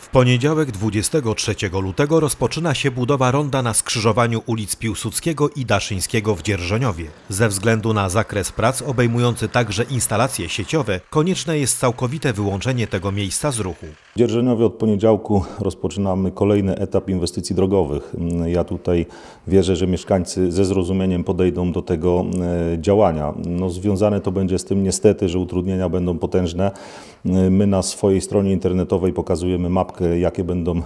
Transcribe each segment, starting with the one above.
W poniedziałek 23 lutego rozpoczyna się budowa ronda na skrzyżowaniu ulic Piłsudskiego i Daszyńskiego w Dzierżoniowie. Ze względu na zakres prac obejmujący także instalacje sieciowe, konieczne jest całkowite wyłączenie tego miejsca z ruchu. W Dzierżoniowie od poniedziałku rozpoczynamy kolejny etap inwestycji drogowych. Ja tutaj wierzę, że mieszkańcy ze zrozumieniem podejdą do tego e, działania. No, związane to będzie z tym niestety, że utrudnienia będą potężne. My na swojej stronie internetowej pokazujemy mapkę, jakie będą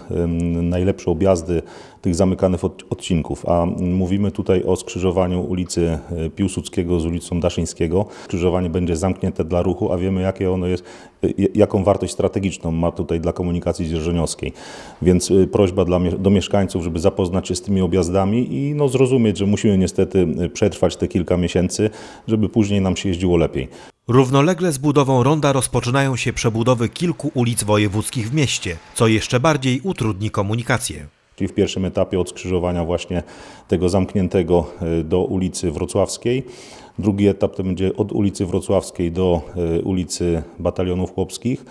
najlepsze objazdy tych zamykanych od- odcinków. A mówimy tutaj o skrzyżowaniu ulicy e, Piłsudskiego z ulicą Daszyńskiego. Skrzyżowanie będzie zamknięte dla ruchu, a wiemy jakie ono jest, e, jaką wartość strategiczną ma tutaj dla komunikacji dzierżoniowskiej. Więc y, prośba dla, do mieszkańców, żeby zapoznać się z tymi objazdami i no, zrozumieć, że musimy niestety y, przetrwać te kilka miesięcy, żeby później nam się jeździło lepiej. Równolegle z budową ronda rozpoczynają się przebudowy kilku ulic wojewódzkich w mieście, co jeszcze bardziej utrudni komunikację. Czyli w pierwszym etapie od skrzyżowania właśnie tego zamkniętego y, do ulicy Wrocławskiej. Drugi etap to będzie od ulicy Wrocławskiej do ulicy Batalionów Chłopskich.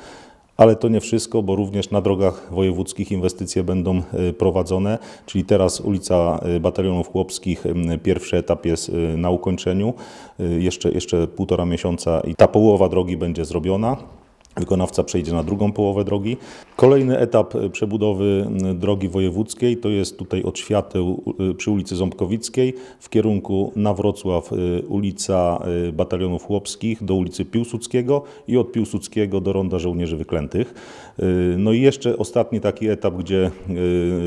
Ale to nie wszystko, bo również na drogach wojewódzkich inwestycje będą y, prowadzone, czyli teraz ulica y, Batalionów Chłopskich, y, pierwszy etap jest na ukończeniu, jeszcze, jeszcze półtora miesiąca i ta połowa drogi będzie zrobiona. Wykonawca przejdzie na drugą połowę drogi. Kolejny etap e, przebudowy drogi wojewódzkiej to jest tutaj od świateł e, przy ulicy Ząbkowickiej w kierunku na Wrocław e, ulica Batalionów Chłopskich do ulicy Piłsudskiego i od Piłsudskiego do Ronda Żołnierzy Wyklętych. No i jeszcze ostatni taki etap, gdzie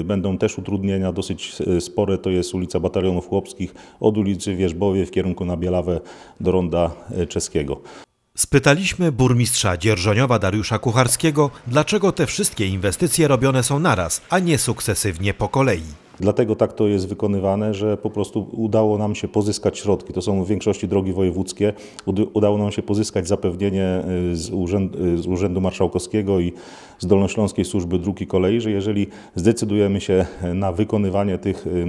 będą też utrudnienia dosyć spore, to jest ulica Batalionów Chłopskich od ulicy Wierzbowie w kierunku na Bielawę do Ronda Czeskiego. Spytaliśmy burmistrza Dzierżoniowa Dariusza Kucharskiego, dlaczego te wszystkie inwestycje robione są naraz, a nie sukcesywnie po kolei. Dlatego tak to jest wykonywane, że po prostu udało nam się pozyskać środki. To są w większości drogi wojewódzkie. Ud- Udało nam się pozyskać zapewnienie y, z, urzęd, y, z Urzędu Marszałkowskiego i z Dolnośląskiej Służby Dróg i Kolei, że jeżeli zdecydujemy się na wykonywanie tych y,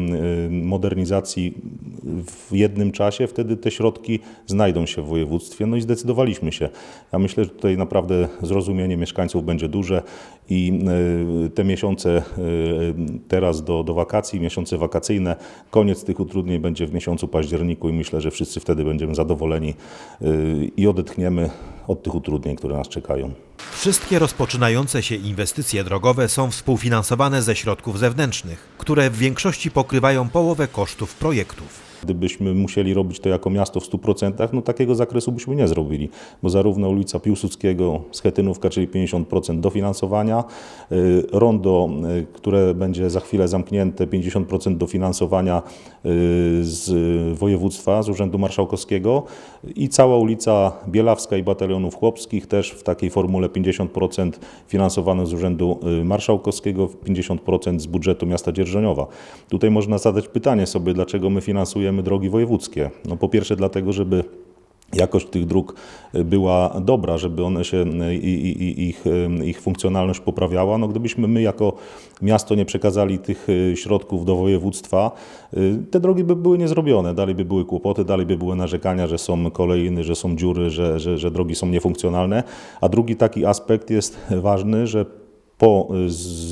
modernizacji w jednym czasie, wtedy te środki znajdą się w województwie. No i zdecydowaliśmy się. Ja myślę, że tutaj naprawdę zrozumienie mieszkańców będzie duże i te miesiące teraz do, do wakacji, miesiące wakacyjne, koniec tych utrudnień będzie w miesiącu październiku i myślę, że wszyscy wtedy będziemy zadowoleni y, i odetchniemy od tych utrudnień, które nas czekają. Wszystkie rozpoczynające się inwestycje drogowe są współfinansowane ze środków zewnętrznych, które w większości pokrywają połowę kosztów projektów. Gdybyśmy musieli robić to jako miasto w 100%, no takiego zakresu byśmy nie zrobili, bo zarówno ulica Piłsudskiego, Schetynówka, czyli 50% dofinansowania, y, rondo, y, które będzie za chwilę zamknięte, 50% dofinansowania y, z województwa, z Urzędu Marszałkowskiego i cała ulica Bielawska i Batalionów Chłopskich też w takiej formule 50% finansowane z Urzędu y, Marszałkowskiego, 50% z budżetu miasta Dzierżoniowa. Tutaj można zadać pytanie sobie, dlaczego my finansujemy drogi wojewódzkie. No po pierwsze dlatego, żeby jakość tych dróg była dobra, żeby one się i, i, i ich, ich funkcjonalność poprawiała. No gdybyśmy my jako miasto nie przekazali tych y, środków do województwa, y, te drogi by były niezrobione. Dalej by były kłopoty, dalej by były narzekania, że są kolejny, że są dziury, że, że, że drogi są niefunkcjonalne. A drugi taki aspekt jest ważny, że po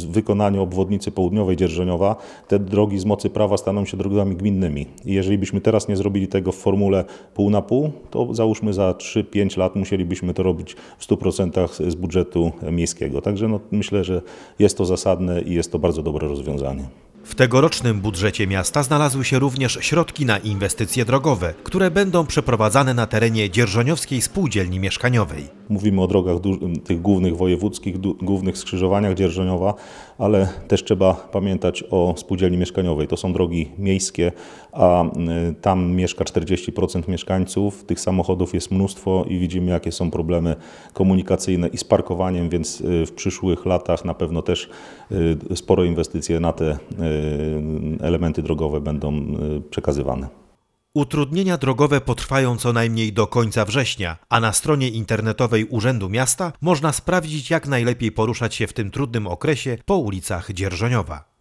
y, wykonaniu obwodnicy południowej Dzierżoniowa te drogi z mocy prawa staną się drogami gminnymi. I jeżeli byśmy teraz nie zrobili tego w formule pół na pół, to załóżmy za 3-5 lat musielibyśmy to robić w 100% z budżetu miejskiego. Także no, myślę, że jest to zasadne i jest to bardzo dobre rozwiązanie. W tegorocznym budżecie miasta znalazły się również środki na inwestycje drogowe, które będą przeprowadzane na terenie Dzierżoniowskiej Spółdzielni Mieszkaniowej. Mówimy o drogach tych głównych wojewódzkich, głównych skrzyżowaniach Dzierżoniowa, ale też trzeba pamiętać o spółdzielni mieszkaniowej. To są drogi miejskie, a y, tam mieszka 40% mieszkańców. Tych samochodów jest mnóstwo i widzimy, jakie są problemy komunikacyjne i z parkowaniem, więc y, w przyszłych latach na pewno też y, spore inwestycje na te elementy drogowe będą przekazywane. Utrudnienia drogowe potrwają co najmniej do końca września, a na stronie internetowej Urzędu Miasta można sprawdzić, jak najlepiej poruszać się w tym trudnym okresie po ulicach Dzierżoniowa.